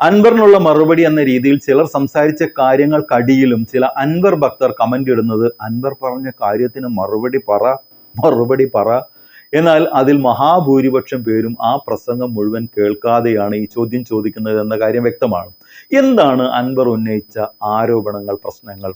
അൻവറിനുള്ള മറുപടി എന്ന രീതിയിൽ ചിലർ സംസാരിച്ച കാര്യങ്ങൾക്കടിയിലും ചില അൻവർ ഭക്തർ കമന്റ് ഇടുന്നത് അൻവർ പറഞ്ഞ കാര്യത്തിന് മറുപടി പറ മറുപടി പറ. എന്നാൽ അതിൽ മഹാഭൂരിപക്ഷം പേരും ആ പ്രസംഗം മുഴുവൻ കേൾക്കാതെയാണ് ഈ ചോദ്യം ചോദിക്കുന്നത് എന്ന കാര്യം വ്യക്തമാണ്. എന്താണ് അൻവർ ഉന്നയിച്ച ആരോപണങ്ങൾ പ്രശ്നങ്ങൾ?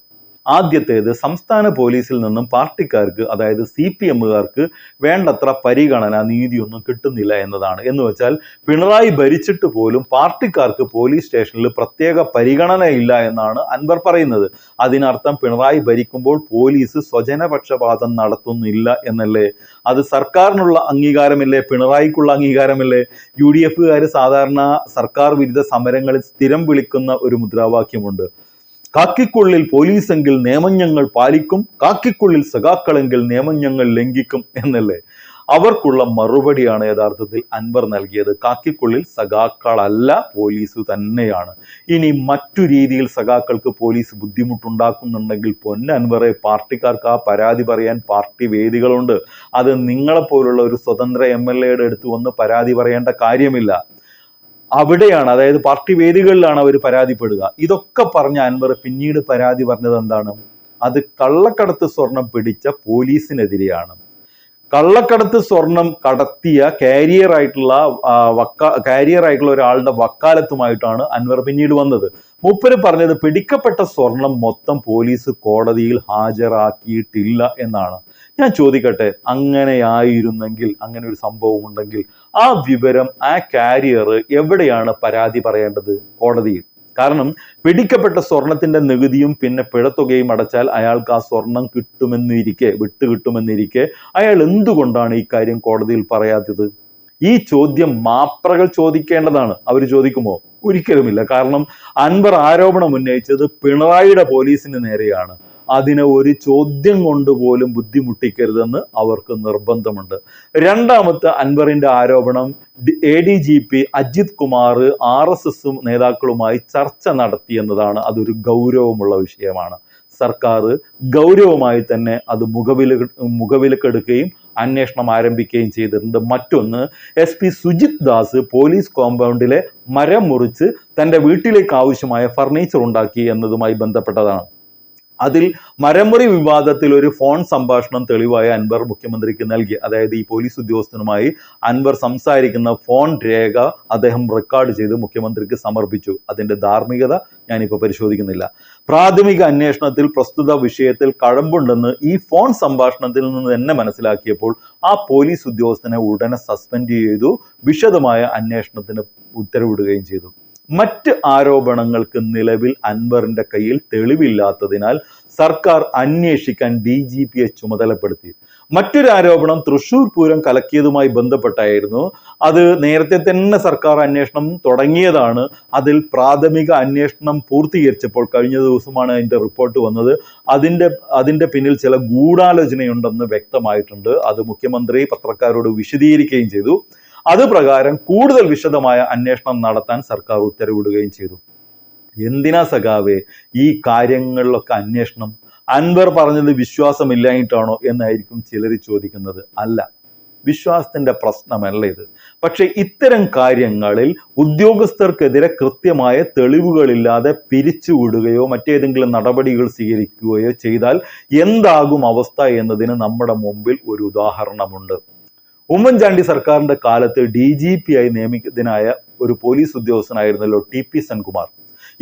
ആദ്യത്തേത് സംസ്ഥാന പോലീസിൽ നിന്നും പാർട്ടിക്കാർക്ക് അതായത് സി പി എമ്മുകാർക്ക് വേണ്ടത്ര പരിഗണന നീതിയൊന്നും കിട്ടുന്നില്ല എന്നതാണ്. എന്ന് വെച്ചാൽ പിണറായി ഭരിച്ചിട്ട് പോലും പാർട്ടിക്കാർക്ക് പോലീസ് സ്റ്റേഷനിൽ പ്രത്യേക പരിഗണന ഇല്ല എന്നാണ് അൻവർ പറയുന്നത്. അതിനർത്ഥം പിണറായി ഭരിക്കുമ്പോൾ പോലീസ് സ്വജനപക്ഷപാതം നടത്തുന്നില്ല എന്നല്ലേ? അത് സർക്കാരിനുള്ള അംഗീകാരമില്ലേ? പിണറായിക്കുള്ള അംഗീകാരമില്ലേ? യു ഡി എഫുകാർ സാധാരണ സർക്കാർ വിരുദ്ധ സമരങ്ങളിൽ സ്ഥിരം വിളിക്കുന്ന ഒരു മുദ്രാവാക്യമുണ്ട്. കാക്കിക്കുള്ളിൽ പോലീസെങ്കിൽ നിയമഞ്ഞങ്ങൾ പാലിക്കും കാക്കിക്കുള്ളിൽ സഖാക്കളെങ്കിൽ നിയമം ഞങ്ങൾ ലംഘിക്കും എന്നല്ലേ? അവർക്കുള്ള മറുപടിയാണ് യഥാർത്ഥത്തിൽ അൻവർ നൽകിയത്. കാക്കിക്കുള്ളിൽ സഖാക്കളല്ല പോലീസ് തന്നെയാണ്. ഇനി മറ്റു രീതിയിൽ സഖാക്കൾക്ക് പോലീസ് ബുദ്ധിമുട്ടുണ്ടാക്കുന്നുണ്ടെങ്കിൽ പൊന്ന അൻവറെ പാർട്ടിക്കാർക്ക് ആ പരാതി പറയാൻ പാർട്ടി വേദികളുണ്ട്. അത് നിങ്ങളെപ്പോലുള്ള ഒരു സ്വതന്ത്ര എം എൽ എയുടെ അടുത്ത് വന്ന് പരാതി പറയേണ്ട കാര്യമില്ല. അവിടെയാണ് അതായത് പാർട്ടി വേദികളിലാണ് അവർ പരാതിപ്പെടുക. ഇതൊക്കെ പറഞ്ഞ അൻവർ പിന്നീട് പരാതി പറഞ്ഞത് എന്താണ്? അത് കള്ളക്കടത്ത് സ്വർണം പിടിച്ച പോലീസിനെതിരെയാണ്. കള്ളക്കടത്ത് സ്വർണം കടത്തിയ കാരിയർ ആയിട്ടുള്ള വക്ക കാരിയർ ആയിട്ടുള്ള ഒരാളുടെ വക്കാലത്തുമായിട്ടാണ് അൻവർ പിന്നീട് വന്നത്. മൂപ്പര് പറഞ്ഞത് പിടിക്കപ്പെട്ട സ്വർണം മൊത്തം പോലീസ് കോടതിയിൽ ഹാജരാക്കിയിട്ടില്ല എന്നാണ്. ഞാൻ ചോദിക്കട്ടെ അങ്ങനെയായിരുന്നെങ്കിൽ അങ്ങനെ ഒരു സംഭവം ഉണ്ടെങ്കിൽ ആ വിവരം ആ കാരിയർ എവിടെയാണ് പരാതി പറയേണ്ടത് കോടതിയിൽ? കാരണം പിടിക്കപ്പെട്ട സ്വർണത്തിന്റെ നികുതിയും പിന്നെ പിഴത്തുകയും അടച്ചാൽ അയാൾക്ക് ആ സ്വർണം കിട്ടുമെന്നിരിക്കെ വിട്ടു കിട്ടുമെന്നിരിക്കെ അയാൾ എന്തുകൊണ്ടാണ് ഈ കാര്യം കോടതിയിൽ പറയാത്തത്? ഈ ചോദ്യം മാപ്രകൾ ചോദിക്കേണ്ടതാണ്. അവർ ചോദിക്കുമോ? ഒരിക്കലുമില്ല. കാരണം അൻവർ ആരോപണം ഉന്നയിച്ചത് പിണറായിയുടെ പോലീസിന് നേരെയാണ്. അതിനെ ഒരു ചോദ്യം കൊണ്ട് പോലും ബുദ്ധിമുട്ടിക്കരുതെന്ന് അവർക്ക് നിർബന്ധമുണ്ട്. രണ്ടാമത്തെ അൻവറിന്റെ ആരോപണം A D G P Ajith Kumar R S എസും നേതാക്കളുമായി ചർച്ച നടത്തി എന്നതാണ്. അതൊരു ഗൗരവമുള്ള വിഷയമാണ്. സർക്കാർ ഗൗരവമായി തന്നെ അത് മുഖവില മുഖവിലക്കെടുക്കുകയും അന്വേഷണം ആരംഭിക്കുകയും ചെയ്തിട്ടുണ്ട്. മറ്റൊന്ന് S P Sujith Das police കോമ്പൗണ്ടിലെ മരം മുറിച്ച് തന്റെ വീട്ടിലേക്ക് ആവശ്യമായ ഫർണിച്ചർ ഉണ്ടാക്കി എന്നതുമായി ബന്ധപ്പെട്ടതാണ്. അതിൽ മരമുറി വിവാദത്തിൽ ഒരു ഫോൺ സംഭാഷണം തെളിവായ അൻവർ മുഖ്യമന്ത്രിക്ക് നൽകി. അതായത് ഈ പോലീസ് ഉദ്യോഗസ്ഥനുമായി അൻവർ സംസാരിക്കുന്ന ഫോൺ രേഖ അദ്ദേഹം റെക്കോർഡ് ചെയ്ത് മുഖ്യമന്ത്രിക്ക് സമർപ്പിച്ചു. അതിന്റെ ധാർമ്മികത ഞാനിപ്പോൾ പരിശോധിക്കുന്നില്ല. പ്രാഥമിക അന്വേഷണത്തിൽ പ്രസ്തുത വിഷയത്തിൽ കഴമ്പുണ്ടെന്ന് ഈ ഫോൺ സംഭാഷണത്തിൽ നിന്ന് തന്നെ മനസ്സിലാക്കിയപ്പോൾ ആ പോലീസ് ഉദ്യോഗസ്ഥനെ ഉടനെ സസ്പെൻഡ് ചെയ്തു. വിശദമായ അന്വേഷണത്തിന് ഉത്തരവിടുകയും ചെയ്തു. മറ്റ് ആരോപണങ്ങൾക്ക് നിലവിൽ അൻവറിന്റെ കയ്യിൽ തെളിവില്ലാത്തതിനാൽ സർക്കാർ അന്വേഷിക്കാൻ ഡി ജി പിയെ ചുമതലപ്പെടുത്തി. മറ്റൊരു ആരോപണം തൃശൂർ പൂരം കലക്കിയതുമായി ബന്ധപ്പെട്ടായിരുന്നു. അത് നേരത്തെ തന്നെ സർക്കാർ അന്വേഷണം തുടങ്ങിയതാണ്. അതിൽ പ്രാഥമിക അന്വേഷണം പൂർത്തീകരിച്ചപ്പോൾ കഴിഞ്ഞ ദിവസമാണ് അതിന്റെ റിപ്പോർട്ട് വന്നത്. അതിന്റെ അതിന്റെ പിന്നിൽ ചില ഗൂഢാലോചനയുണ്ടെന്ന് വ്യക്തമായിട്ടുണ്ട്. അത് മുഖ്യമന്ത്രി പത്രക്കാരോട് വിശദീകരിക്കുകയും ചെയ്തു. അത് പ്രകാരം കൂടുതൽ വിശദമായ അന്വേഷണം നടത്താൻ സർക്കാർ ഉത്തരവിടുകയും ചെയ്തു. എന്തിനാ സഖാവേ ഈ കാര്യങ്ങളിലൊക്കെ അന്വേഷണം? അൻവർ പറഞ്ഞത് വിശ്വാസമില്ലായിട്ടാണോ എന്നായിരിക്കും ചിലർ ചോദിക്കുന്നത്. അല്ല വിശ്വാസത്തിന്റെ പ്രശ്നമല്ല ഇത്. പക്ഷെ ഇത്തരം കാര്യങ്ങളിൽ ഉദ്യോഗസ്ഥർക്കെതിരെ കൃത്യമായ തെളിവുകളില്ലാതെ പിരിച്ചുവിടുകയോ മറ്റേതെങ്കിലും നടപടികൾ സ്വീകരിക്കുകയോ ചെയ്താൽ എന്താകും അവസ്ഥ എന്നതിന് നമ്മുടെ മുമ്പിൽ ഒരു ഉദാഹരണമുണ്ട്. ഉമ്മൻചാണ്ടി സർക്കാരിന്റെ കാലത്ത് ഡി ജി പി ആയി നിയമിക്കുന്നതിനായ ഒരു പോലീസ് ഉദ്യോഗസ്ഥനായിരുന്നല്ലോ ടി പി സെൻകുമാർ.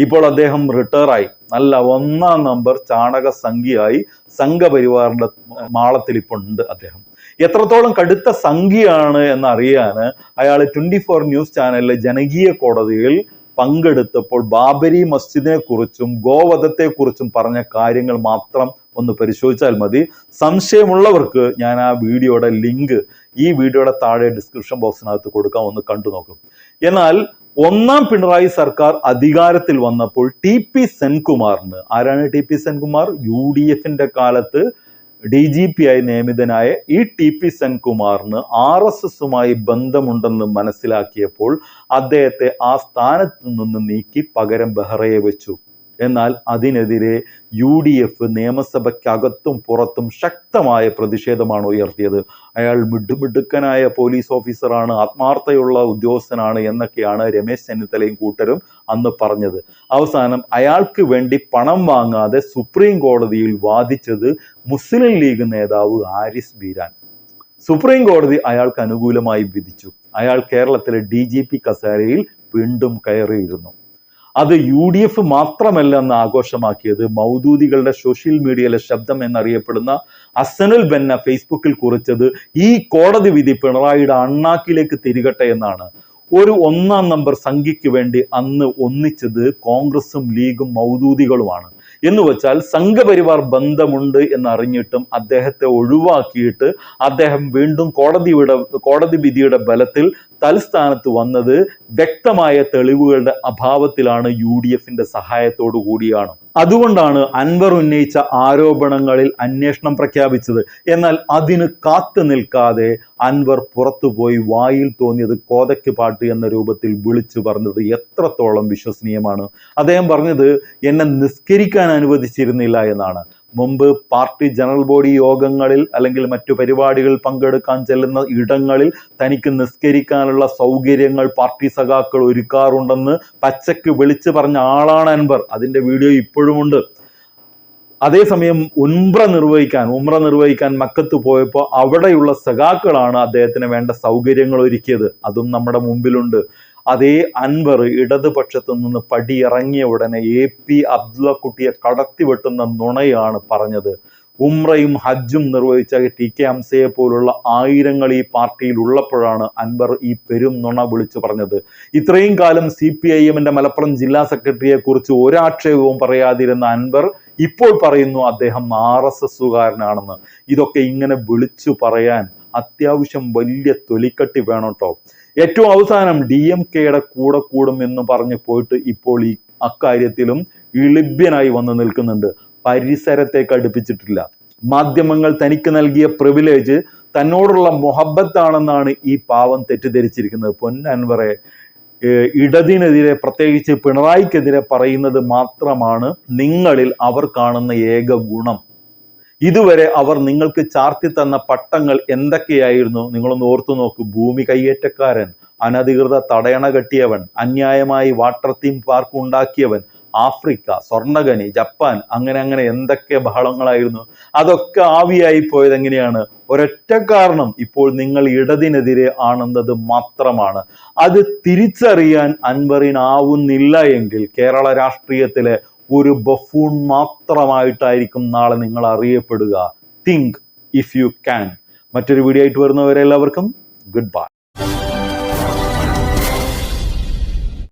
ഇപ്പോൾ അദ്ദേഹം റിട്ടയറായി. നല്ല ഒന്നാം നമ്പർ ചാണക സംഖ്യയായി സംഘപരിവാറിന്റെ മാളത്തിൽ ഇപ്പോൾ ഉണ്ട് അദ്ദേഹം. എത്രത്തോളം കടുത്ത സംഖ്യയാണ് എന്നറിയാൻ അയാൾ ട്വന്റി ഫോർ ന്യൂസ് ചാനലിലെ ജനകീയ കോടതിയിൽ പങ്കെടുത്തപ്പോൾ ബാബരി മസ്ജിദിനെ കുറിച്ചും ഗോവധത്തെക്കുറിച്ചും പറഞ്ഞ കാര്യങ്ങൾ മാത്രം ഒന്ന് പരിശോധിച്ചാൽ മതി. സംശയമുള്ളവർക്ക് ഞാൻ ആ വീഡിയോയുടെ ലിങ്ക് ഈ വീഡിയോയുടെ താഴെ ഡിസ്ക്രിപ്ഷൻ ബോക്സിനകത്ത് കൊടുക്കാം ഒന്ന് കണ്ടു നോക്കും. എന്നാൽ ഒന്നാം പിണറായി സർക്കാർ അധികാരത്തിൽ വന്നപ്പോൾ ടി പി സെൻകുമാറിന് ആരാണ് T P Senkumar? U D എഫിന്റെ കാലത്ത് ഡി ജി പി ആയി നിയമിതനായ ഈ ടി പി സെൻകുമാറിന് ആർ എസ് എസുമായി ബന്ധമുണ്ടെന്ന് മനസ്സിലാക്കിയപ്പോൾ അദ്ദേഹത്തെ ആ സ്ഥാനത്ത് നിന്ന് നീക്കി പകരം ബെഹ്റയെ വെച്ചു. എന്നാൽ അതിനെതിരെ യു ഡി എഫ് നിയമസഭയ്ക്കകത്തും പുറത്തും ശക്തമായ പ്രതിഷേധമാണ് ഉയർത്തിയത്. അയാൾ മിടുമിടുക്കനായ പോലീസ് ഓഫീസറാണ് ആത്മാർത്ഥയുള്ള ഉദ്യോഗസ്ഥനാണ് എന്നൊക്കെയാണ് രമേശ് ചെന്നിത്തലയും കൂട്ടരും അന്ന് പറഞ്ഞത്. അവസാനം അയാൾക്ക് വേണ്ടി പണം വാങ്ങാതെ സുപ്രീം കോടതിയിൽ വാദിച്ചത് മുസ്ലിം ലീഗ് നേതാവ് ആരിസ് ബീരാൻ. സുപ്രീം കോടതി അയാൾക്ക് അനുകൂലമായി വിധിച്ചു. അയാൾ കേരളത്തിലെ ഡി ജി പി കസേരയിൽ വീണ്ടും കയറിയിരുന്നു. അത് യു ഡി എഫ് മാത്രമല്ല എന്ന് ആഘോഷമാക്കിയത്. മൗദൂദികളുടെ സോഷ്യൽ മീഡിയയിലെ ശബ്ദം എന്നറിയപ്പെടുന്ന അസനുൽ ബെന്ന ഫേസ്ബുക്കിൽ കുറിച്ചത് ഈ കോടതി വിധി പിണറായിയുടെ അണ്ണാക്കിലേക്ക് തിരികട്ടെ എന്നാണ്. ഒരു ഒന്നാം നമ്പർ സംഖ്യയ്ക്ക് വേണ്ടി അന്ന് ഒന്നിച്ചത് കോൺഗ്രസും ലീഗും മൗദൂദികളുമാണ്. എന്ന് വെച്ചാൽ സംഘപരിവാർ ബന്ധമുണ്ട് എന്നറിഞ്ഞിട്ടും അദ്ദേഹത്തെ ഒഴിവാക്കിയിട്ട് അദ്ദേഹം വീണ്ടും കോടതിയുടെ കോടതി വിധിയുടെ ബലത്തിൽ തൽസ്ഥാനത്ത് വന്നത് വ്യക്തമായ തെളിവുകളുടെ അഭാവത്തിലാണ് യു ഡി എഫിന്റെ സഹായത്തോടു കൂടിയാണ്. അതുകൊണ്ടാണ് അൻവർ ഉന്നയിച്ച ആരോപണങ്ങളിൽ അന്വേഷണം പ്രഖ്യാപിച്ചത്. എന്നാൽ അതിന് കാത്തു നിൽക്കാതെ അൻവർ പുറത്തുപോയി വായിൽ തോന്നിയത് കോതയ്ക്ക് പാട്ട് എന്ന രൂപത്തിൽ വിളിച്ചു പറഞ്ഞത് എത്രത്തോളം വിശ്വസനീയമാണ്. അദ്ദേഹം പറഞ്ഞത് എന്നെ നിസ്കരിക്കാൻ അനുവദിച്ചിരുന്നില്ല എന്നാണ്. മുമ്പ് പാർട്ടി ജനറൽ ബോഡി യോഗങ്ങളിൽ അല്ലെങ്കിൽ മറ്റു പരിപാടികൾ പങ്കെടുക്കാൻ ചെല്ലുന്ന ഇടങ്ങളിൽ തനിക്ക് നിസ്കരിക്കാനുള്ള സൗകര്യങ്ങൾ പാർട്ടി സഖാക്കൾ ഒരുക്കാറുണ്ടെന്ന് പച്ചയ്ക്ക് വിളിച്ചു പറഞ്ഞ ആളാണ് അൻവർ. അതിന്റെ വീഡിയോ ഇപ്പോഴുമുണ്ട് അതേസമയം ഉംറ നിർവഹിക്കാൻ ഉംറ നിർവഹിക്കാൻ മക്കത്ത് പോയപ്പോൾ അവിടെയുള്ള സഖാക്കളാണ് അദ്ദേഹത്തിന് വേണ്ട സൗകര്യങ്ങൾ ഒരുക്കിയത്. അതും നമ്മുടെ മുമ്പിലുണ്ട്. അതേ അൻവർ ഇടതുപക്ഷത്തു നിന്ന് പടിയിറങ്ങിയ ഉടനെ എ പി അബ്ദുള്ളക്കുട്ടിയെ കടത്തിവെട്ടുന്ന നുണയാണ് പറഞ്ഞത്. ഉംറയും ഹജ്ജും നിർവഹിച്ച ടി കെ ഹംസയെ പോലുള്ള ആയിരങ്ങൾ ഈ പാർട്ടിയിൽ ഉള്ളപ്പോഴാണ് അൻവർ ഈ പെരും നുണ വിളിച്ചു പറഞ്ഞത്. ഇത്രയും കാലം സി പി ഐ എമ്മിന്റെ മലപ്പുറം ജില്ലാ സെക്രട്ടറിയെ കുറിച്ച് ഒരാക്ഷേപവും പറയാതിരുന്ന അൻവർ ഇപ്പോൾ പറയുന്നു അദ്ദേഹം ആർ എസ് എസുകാരനാണെന്ന്. ഇതൊക്കെ ഇങ്ങനെ വിളിച്ചു പറയാൻ അത്യാവശ്യം വലിയ തൊലിക്കട്ടി വേണം കേട്ടോ ഏറ്റവും അവസാനം ഡി എം കെയുടെ കൂടെ കൂടും എന്ന് പറഞ്ഞു പോയിട്ട് ഇപ്പോൾ ഈ അക്കാര്യത്തിലും ഇളിഭ്യനായി വന്നു നിൽക്കുന്നുണ്ട്. പരിസരത്തെ അടുപ്പിച്ചിട്ടില്ല. മാധ്യമങ്ങൾ തനിക്ക് നൽകിയ പ്രിവിലേജ് തന്നോടുള്ള മൊഹബത്താണെന്നാണ് ഈ പാവം തെറ്റിദ്ധരിച്ചിരിക്കുന്നത്. പൊന്നൻവറെ ഇടതിനെതിരെ പ്രത്യേകിച്ച് പിണറായിക്കെതിരെ പറയുന്നത് മാത്രമാണ് നിങ്ങളിൽ അവർ കാണുന്ന ഏക ഗുണം ഇതുവരെ അവർ നിങ്ങൾക്ക് ചാർത്തി തന്ന പട്ടങ്ങൾ എന്തൊക്കെയായിരുന്നു? നിങ്ങളൊന്ന് ഓർത്തു നോക്കൂ. ഭൂമി കയ്യേറ്റക്കാരൻ അനധികൃത തടയണ കെട്ടിയവൻ അന്യായമായി വാട്ടർ തീം പാർക്ക് ഉണ്ടാക്കിയവൻ ആഫ്രിക്ക സ്വർണഖനി ജപ്പാൻ അങ്ങനെ അങ്ങനെ എന്തൊക്കെ ബഹളങ്ങളായിരുന്നു. അതൊക്കെ ആവിയായി പോയത് എങ്ങനെയാണ്? ഒരൊറ്റ കാരണം ഇപ്പോൾ നിങ്ങൾ ഇടതിനെതിരെ ആണെന്നത് മാത്രമാണ്. അത് തിരിച്ചറിയാൻ അൻവറിനാവുന്നില്ല എങ്കിൽ കേരള രാഷ്ട്രീയത്തിലെ ഒരു ബഫൂൺ മാത്രമായിട്ടായിരിക്കും നാളെ നിങ്ങൾ അറിയപ്പെടുക. തിങ്ക് ഇഫ് യു ക്യാൻ മറ്റൊരു വീഡിയോ ആയിട്ട് വരുന്നവരെ എല്ലാവർക്കും ഗുഡ് ബൈ